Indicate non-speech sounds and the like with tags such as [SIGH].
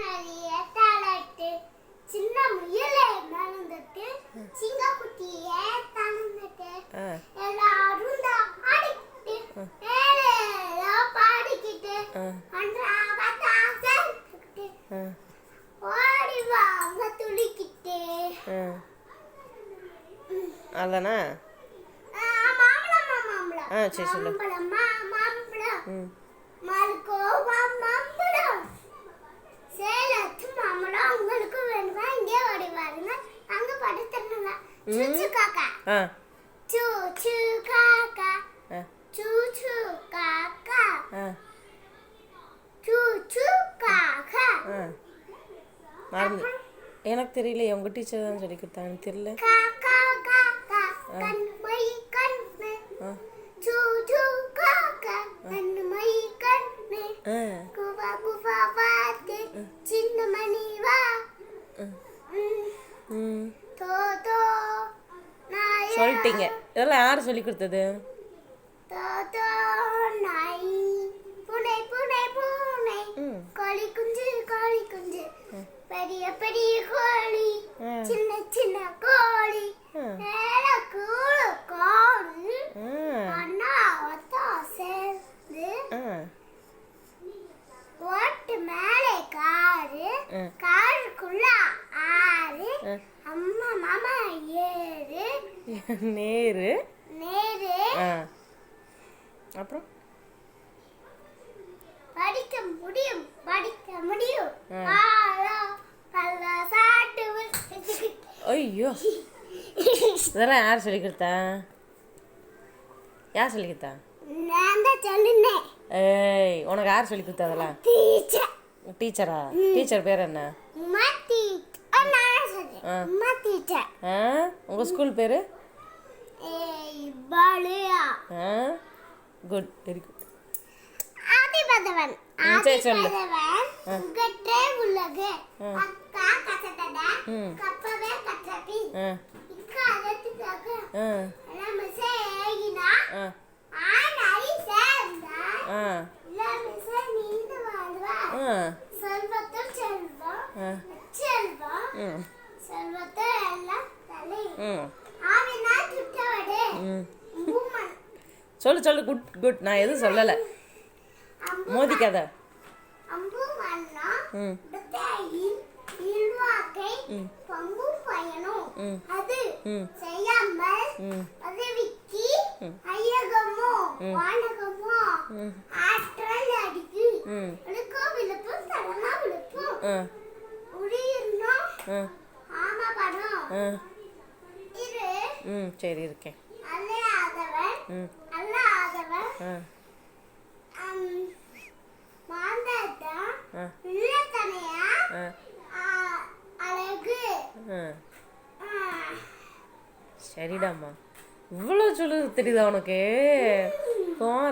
நிறைய தாளாட்டு சின்ன முயலே நடந்துட்டு சிங்கக்குட்டியே தந்துட்டு எல்லாரும் ஆடிக்கிட்டு எல்லாம் பாடிக்கிட்டு அன்றாக தாக்கிட்டு ஓடி வாங்க துளிக்கிட்டு ஆ. அதானா? சரி, சொல்லு. மாம்பழம் மா- மாம்பழம் ம் மல்கோ மா- மாம்பழம் சேலத்து மாம்பழம் உங்களுக்கு வேணுமா இங்கே ஓடி பாருங்க அங்க படுத்துருங்க சுச்சு காக்கா ஆ சு சு காக்கா ஆ சு சு காக்கா ஆ சு சு காக்கா ஆ மறந்து எனக்கு தெரியல உங்கள் டீச்சர் தான் சொல்லி கொடுத்தாங்க தெரியல காக்கா காக்கா கண் மை கண்ணு ஆ சு சு காக்கா கண் மை கண்ணு ஆ குவா குவா பார்த்து சின்ன மணி வா ம். ம், ம் தோ தோ சொல்லிட்டீங்க. இதெல்லாம் யார் சொல்லி கொடுத்தது? பெரிய பெரிய கோழி. சின்ன சின்ன கோழி. சேர்ந்து ஓட்டு மேலே காரு [LAUGHS] நேரு. நேரு. அப்புறம்? படிக்க முடியும் படிக்க முடியும். ஐயோ. இதெல்லாம் யார் சொல்லி கொடுத்தா யார் சொல்லி கொடுத்தா நான் தான் சொல்லுனேன். ஏய் உனக்கு யார் சொல்லி கொடுத்தா அதெல்லாம்? டீச்சர். டீச்சரா? டீச்சர் பேர் என்ன? உமா டீச்சர். உமா டீச்சர். ஆ? உங்கள் ஸ்கூல் பேர்? வெரி குட் ஆதிபதவன் ம், சரி, சொல்லு. ஆதிபதவன் உங்கட்டே உள்ளது. ம். அக்கா கசடட. கப்பவே இக்கா அதத்துக்காக நம்ம சேர்ந்தா? நீந்து வாழ்வா? செல்வம் செல்வம் எல்லாம் தலை ம் ஆவினா சுட்டவடு ம் பூமன் சொல்லு சொல்லு குட் குட் நான் எதுவும் சொல்லலை. மோதிக்காத. ம். சரி இருக்கேன். ம். சரிடாம்மா. இவ்வளோ சொல்லு தெரியுதா உனக்கு?